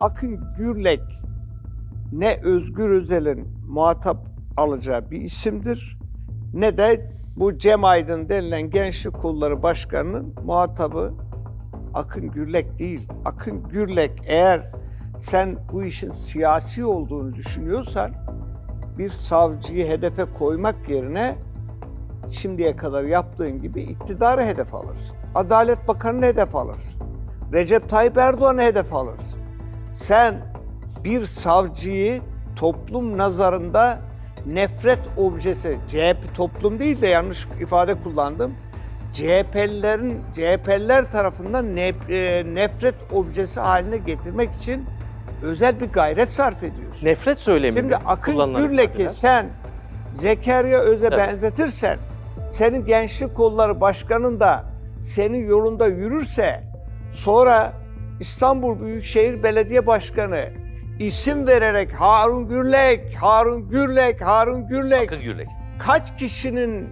Akın Gürlek ne Özgür Özel'in muhatap alacağı bir isimdir ne de bu Cem Aydın denilen Gençlik Kolları Başkanı'nın muhatabı Akın Gürlek değil. Akın Gürlek eğer sen bu işin siyasi olduğunu düşünüyorsan bir savcıyı hedefe koymak yerine şimdiye kadar yaptığın gibi iktidarı hedef alırsın. Adalet Bakanı'nı hedef alırsın. Recep Tayyip Erdoğan'ı hedef alırsın. Sen bir savcıyı toplum nazarında nefret objesi, CHP toplum değil de yanlış ifade kullandım. CHP'lilerin, CHP'liler tarafından nef- e, nefret objesi haline getirmek için özel bir gayret sarf ediyorsun. Nefret söylemi Şimdi Akın Gürlek'i sen Zekeriya Öz'e Evet. benzetirsen, senin Gençlik Kolları Başkanın da senin yolunda yürürse, sonra İstanbul Büyükşehir Belediye Başkanı isim vererek Harun Gürlek, Harun Gürlek, Harun Gürlek Akın Gürlek. kaç kişinin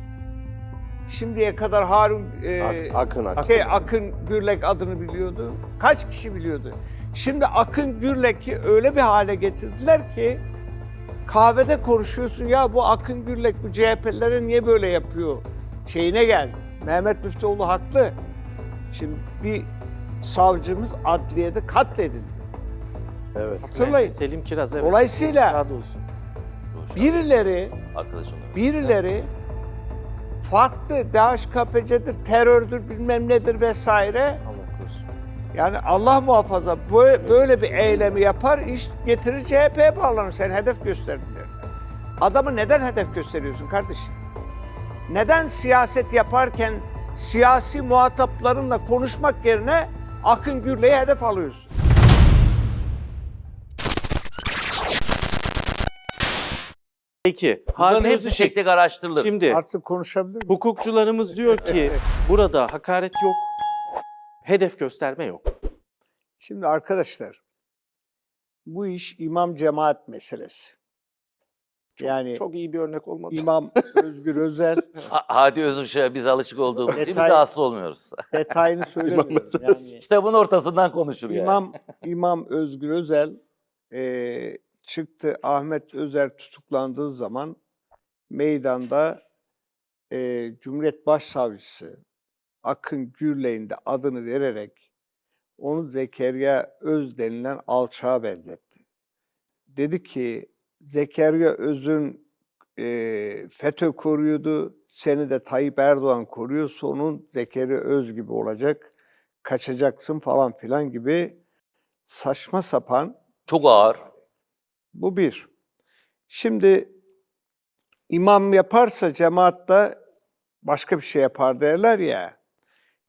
şimdiye kadar Harun e, Ak- Akın Akın. şey, Akın Gürlek adını biliyordu. Kaç kişi biliyordu? Şimdi Akın Gürlek'i öyle bir hale getirdiler ki kahvede konuşuyorsun ya bu Akın Gürlek bu CHP'lilere niye böyle yapıyor şeyine geldi. Mehmet Müftüoğlu haklı. Şimdi bir savcımız adliyede katledildi. Evet. Hatırlayın. Selim Kiraz evet. Dolayısıyla doğrusu. birileri birileri farklı DHKPC'dir, terördür, bilmem nedir vesaire. Allah korusun. Yani Allah muhafaza böyle, böyle bir eylemi yapar, iş getirir CHP'ye bağlanır. Sen hedef gösterdiler. Adamı neden hedef gösteriyorsun kardeşim? Neden siyaset yaparken siyasi muhataplarınla konuşmak yerine Akın Gürley'i hedef alıyorsun? Peki. Bunların hepsi tek araştırılır. Şimdi Artık konuşabilir miyim? hukukçularımız diyor ki burada hakaret yok, hedef gösterme yok. Şimdi arkadaşlar, bu iş imam cemaat meselesi. Yani Çok iyi bir örnek olmadı. İmam Özgür Özel Ha- Hadi Özışık'a biz alışık olduğumuz için biz Detay- rahatsız olmuyoruz. detayını söylemiyorum. Yani Kitabın ortasından konuşur yani. İmam İmam Özgür Özel eee, çıktı. Ahmet Özer tutuklandığı zaman meydanda eee, Cumhuriyet Başsavcısı Akın Gürley'in de adını vererek onu Zekeriya Öz denilen alçağa benzetti. Dedi ki Zekeriya Öz'ün eee FETÖ koruyordu, seni de Tayyip Erdoğan koruyor, sonun Zekeriya Öz gibi olacak kaçacaksın falan filan gibi saçma sapan Çok ağır. bu bir. Şimdi imam yaparsa cemaatta başka bir şey yapar derler ya.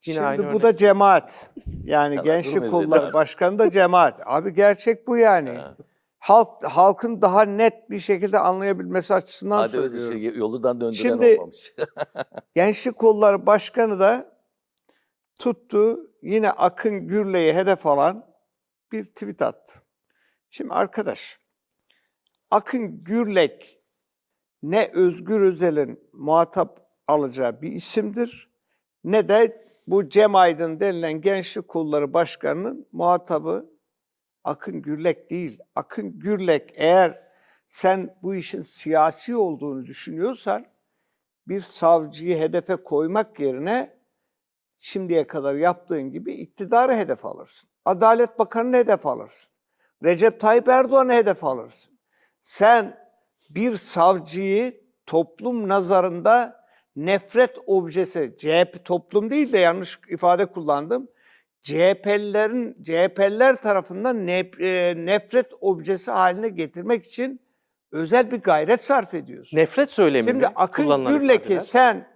Yine Şimdi bu örnek. da cemaat. Yani Evet, Gençlik Kolları. Başkanı da cemaat. Abi gerçek bu yani. Ha. Halk halkın daha net bir şekilde anlayabilmesi açısından Hadi söylüyorum. Özışık'ı yolundan döndüren Şimdi- olmamış. Gençlik Kolları Başkanı da tuttu yine Akın Gürley'i hedef alan bir tweet attı. Şimdi arkadaş, Akın Gürlek ne Özgür Özel'in muhatap alacağı bir isimdir ne de bu Cem Aydın denilen Gençlik Kolları Başkanı'nın muhatabı Akın Gürlek değil. Akın Gürlek eğer sen bu işin siyasi olduğunu düşünüyorsan bir savcıyı hedefe koymak yerine şimdiye kadar yaptığın gibi iktidarı hedef alırsın. Adalet Bakanı'nı hedef alırsın. Recep Tayyip Erdoğan'ı hedef alırsın. Sen bir savcıyı toplum nazarında nefret objesi, CHP toplum değil de yanlış ifade kullandım. CHP'lilerin CHP'liler tarafından nef- e, nefret objesi haline getirmek için özel bir gayret sarf ediyorsun. Nefret söylemi Şimdi mi Akın Gürlek'i sen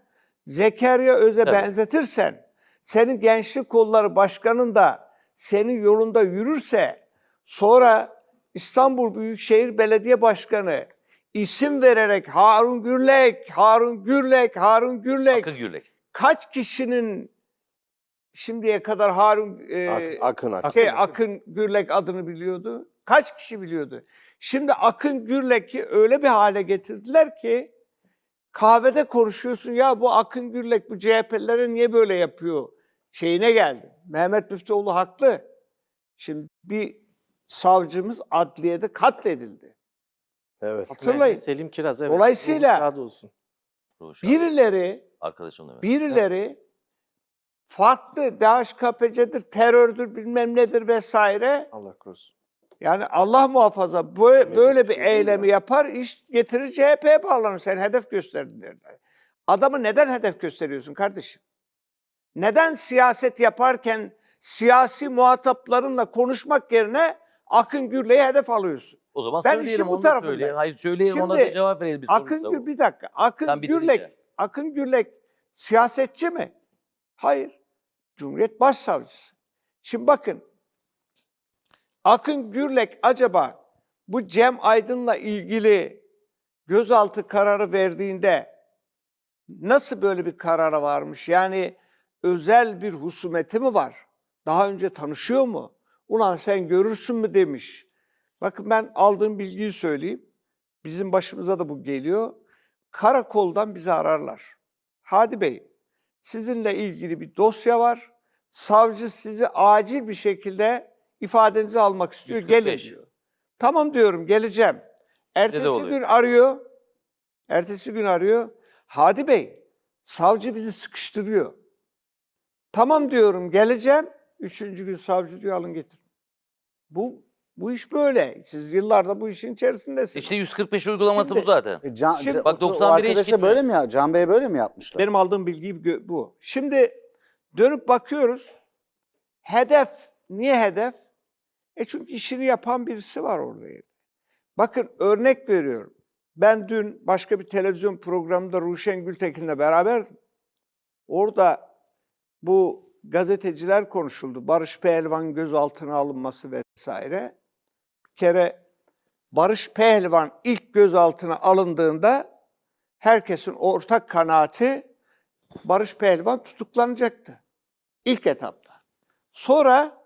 Zekeriya Öz'e Evet. benzetirsen, senin Gençlik Kolları Başkanın da senin yolunda yürürse, sonra İstanbul Büyükşehir Belediye Başkanı isim vererek Harun Gürlek, Harun Gürlek, Harun Gürlek Akın Gürlek. kaç kişinin şimdiye kadar Harun e, Ak- Akın Akın. şey, Akın Gürlek adını biliyordu? Kaç kişi biliyordu? Şimdi Akın Gürlek'i öyle bir hale getirdiler ki kahvede konuşuyorsun ya bu Akın Gürlek bu CHP'lilere niye böyle yapıyor şeyine geldi. Mehmet Müftüoğlu haklı. Şimdi bir savcımız adliyede katledildi. Evet. Hatırlayın. Selim Kiraz evet. Dolayısıyla- Ruhu şad olsun. Birileri Arkadaşım demek. birileri farklı DHKPC'dir, terördür, bilmem nedir vesaire. Allah korusun. Yani Allah muhafaza böyle, böyle bir eylemi yapar, iş getirir CHP'ye bağlanır. Sen hedef gösterdin derler. Adamı neden hedef gösteriyorsun kardeşim? Neden siyaset yaparken siyasi muhataplarınla konuşmak yerine Akın Gürley'i hedef alıyorsun? O zaman Ben söyleyelim işin bu onu da tarafındayım. söyleyelim. Hayır söyleyelim ona Şimdi da cevap verelim. Bir Akın Gür bir dakika. Akın. Gürlek, Akın Gürlek siyasetçi mi? Hayır. Cumhuriyet Başsavcısı. Şimdi bakın. Akın Gürlek acaba bu Cem Aydın'la ilgili gözaltı kararı verdiğinde nasıl böyle bir karara varmış? Yani özel bir husumeti mi var? Daha önce tanışıyor mu? Ulan sen görürsün mü demiş. Bakın ben aldığım bilgiyi söyleyeyim. Bizim başımıza da bu geliyor. Karakoldan bizi ararlar. Hadi Bey, sizinle ilgili bir dosya var. Savcı sizi acil bir şekilde ifadenizi almak istiyor. 145. Gelin diyor. Tamam diyorum, geleceğim. Ertesi gün arıyor. Ertesi gün arıyor. Hadi Bey, savcı bizi sıkıştırıyor. Tamam diyorum, geleceğim. Üçüncü gün savcı diyor, alın getir. Bu bu iş böyle. Siz yıllarda bu işin içerisindesiniz. İşte 145 uygulaması Şimdi- bu zaten. E, Can, Şimdi- Bak o 91'e hiç arkadaşa gitmiyor. böyle mi ya? Can Bey'e böyle mi yapmışlar? Benim aldığım bilgi gö- bu. Şimdi dönüp bakıyoruz. Hedef, niye hedef? E çünkü işini yapan birisi var orada. Bakın örnek veriyorum. Ben dün başka bir televizyon programında Ruşen Gültekin'le beraber orada bu gazeteciler konuşuldu. Barış Pehlivan gözaltına alınması vesaire. Kere Barış Pehlivan ilk gözaltına alındığında herkesin ortak kanaati Barış Pehlivan tutuklanacaktı. İlk etapta. Sonra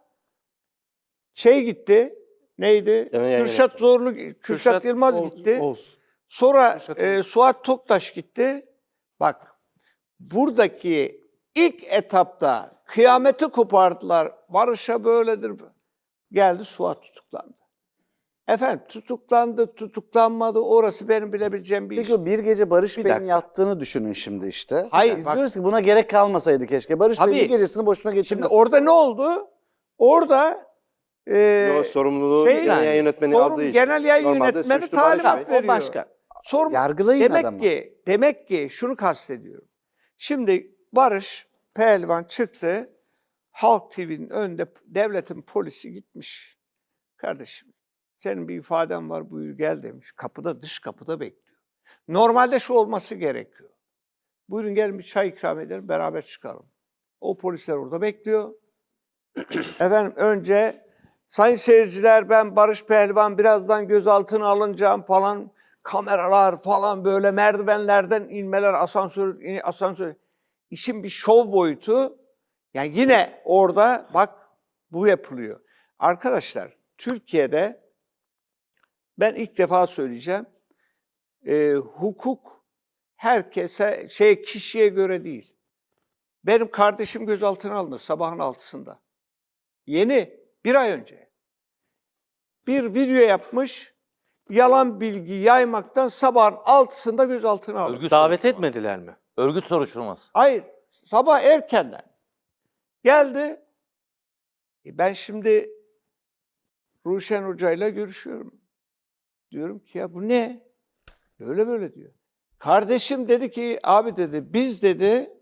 şey gitti, neydi? Yayın Kürşat yönetmeni. Zorlu, Kürşat, Yılmaz Oğuz- gitti. Oğuz. Sonra Kürşat e, Oğuz. Suat Toktaş gitti. Bak buradaki ilk etapta kıyameti kopardılar. Barış'a böyledir. Geldi Suat tutuklandı. Efendim tutuklandı, tutuklanmadı orası benim bilebileceğim bir iş. Peki o bir gece Barış Bir Bey'in dakika. yattığını düşünün şimdi işte. Hayır, Biz bak- diyoruz ki buna gerek kalmasaydı keşke. Barış Bey Tabii. bir gecesini boşuna Şimdi geçirmesin. orada ne oldu? Orada e, Yo, sorumluluğu şey- genel yayın yönetmeni forum aldığı için. genel yayın Normalde yönetmeni suçlu Barış talimat Bey. veriyor. O başka. Sorun, Yargılayın demek adamı. ki demek ki şunu kastediyorum. Şimdi Barış Pehlivan çıktı. Halk TV'nin önünde devletin polisi gitmiş. Kardeşim senin bir ifaden var buyur gel demiş. Kapıda dış kapıda bekliyor. Normalde şu olması gerekiyor. Buyurun gelin bir çay ikram edelim beraber çıkalım. O polisler orada bekliyor. Efendim önce sayın seyirciler ben Barış Pehlivan birazdan gözaltına alınacağım falan kameralar falan böyle merdivenlerden inmeler asansör asansör işin bir şov boyutu yani yine orada bak bu yapılıyor. Arkadaşlar Türkiye'de ben ilk defa söyleyeceğim e, hukuk herkese şey kişiye göre değil. Benim kardeşim gözaltına alındı sabahın altısında. Yeni, bir ay önce. Bir video yapmış, yalan bilgi yaymaktan sabahın altısında gözaltına alındı. Örgüt Davet soruşturması. etmediler mi? Örgüt soruşturması. Hayır, sabah erkenden. Geldi. E ben şimdi Ruşen Hoca'yla görüşüyorum. Diyorum ki ya bu ne? Böyle böyle diyor. Kardeşim dedi ki abi dedi biz dedi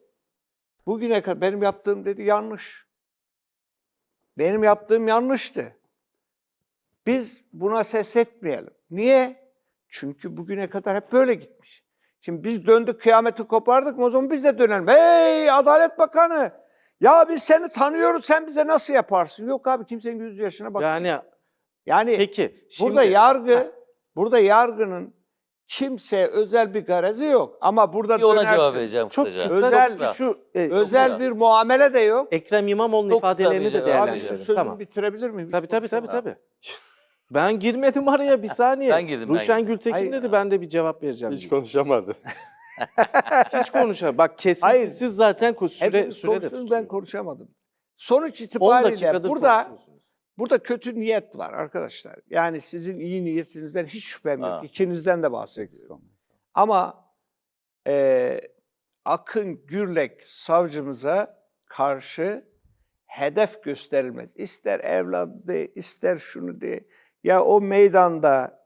bugüne kadar benim yaptığım dedi yanlış. Benim yaptığım yanlıştı. Biz buna ses etmeyelim. Niye? Çünkü bugüne kadar hep böyle gitmiş. Şimdi biz döndük kıyameti kopardık mı o zaman biz de dönelim. Hey Adalet Bakanı! Ya biz seni tanıyoruz sen bize nasıl yaparsın? Yok abi kimsenin yüz yaşına bak. Yani, Yani peki burada şimdi- yargı, burada yargının kimseye özel bir garezi yok. Ama burada Bir ona dönersin. cevap vereceğim çok kısaca. kısa Özel- çok kısa şu e, Özel bir muamele de yok. Ekrem İmamoğlu'nun Çok kısa ifadelerini bir de cevap. Abi şu değerlendirelim. sözümü Tamam. bitirebilir miyim? Tabii tabii tabii tabii. Ben girmedim araya bir saniye. Ben girdim, ben Ruşen girdim. Gültekin Hayır. dedi ben de bir cevap vereceğim. Hiç konuşamadı. Hiç konuşamam. Bak kesintisiz Hayır. zaten ko- süre, Hepimiz süre de konuştunuz, tutuyor. ben konuşamadım. Sonuç 10 itibariyle dakikadır burada konuşuyorsunuz. Burada kötü niyet var arkadaşlar. Yani sizin iyi niyetinizden hiç şüphem yok. Ha. İkinizden de bahsediyorum. Ama e, Akın Gürlek savcımıza karşı hedef gösterilmez. İster evladı de, ister şunu de. Ya o meydanda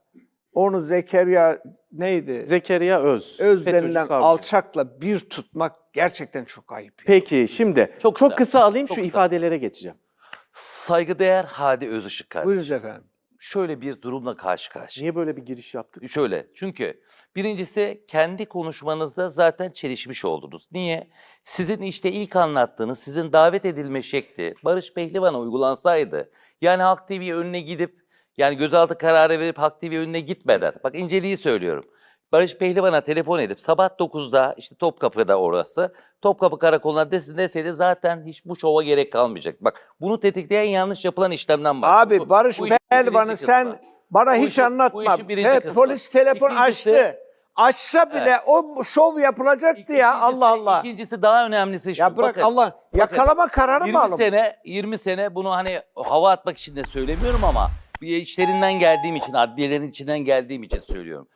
onu Zekeriya neydi? Zekeriya Öz. Öz FETÖ'cü denilen savcı. alçakla bir tutmak gerçekten çok ayıp. ya. Peki şimdi çok, Çok kısa, kısa alayım çok şu kısa. ifadelere geçeceğim. Saygıdeğer Hadi Özışık kardeşim. Buyurunuz efendim. Şöyle bir durumla karşı karşıya. Niye böyle bir giriş yaptık? Şöyle çünkü birincisi kendi konuşmanızda zaten çelişmiş oldunuz. Niye? Sizin işte ilk anlattığınız sizin davet edilme şekli Barış Pehlivan'a uygulansaydı yani Halk TV önüne gidip yani gözaltı kararı verip Halk TV önüne gitmeden bak inceliği söylüyorum. Barış Pehlivan'a telefon edip sabah 9'da işte Topkapı'da orası Topkapı Karakolu'na desin deseydi zaten hiç bu şova gerek kalmayacak. Bak bunu tetikleyen yanlış yapılan işlemden bahsediyorum. Abi Barış Bu işin Pehlivan'ı sen bana Bu hiç bu anlatma. kısmı. polis telefon İkincisi- açtı. Açsa bile o şov yapılacaktı ya İkincisi- Allah Allah. İkincisi daha önemlisi şu. Ya bırak bakın, Allah yakalama kararı mı 20 alın? sene 20 sene bunu hani hava atmak için de söylemiyorum ama bir içlerinden geldiğim için, adliyelerin içinden geldiğim için söylüyorum.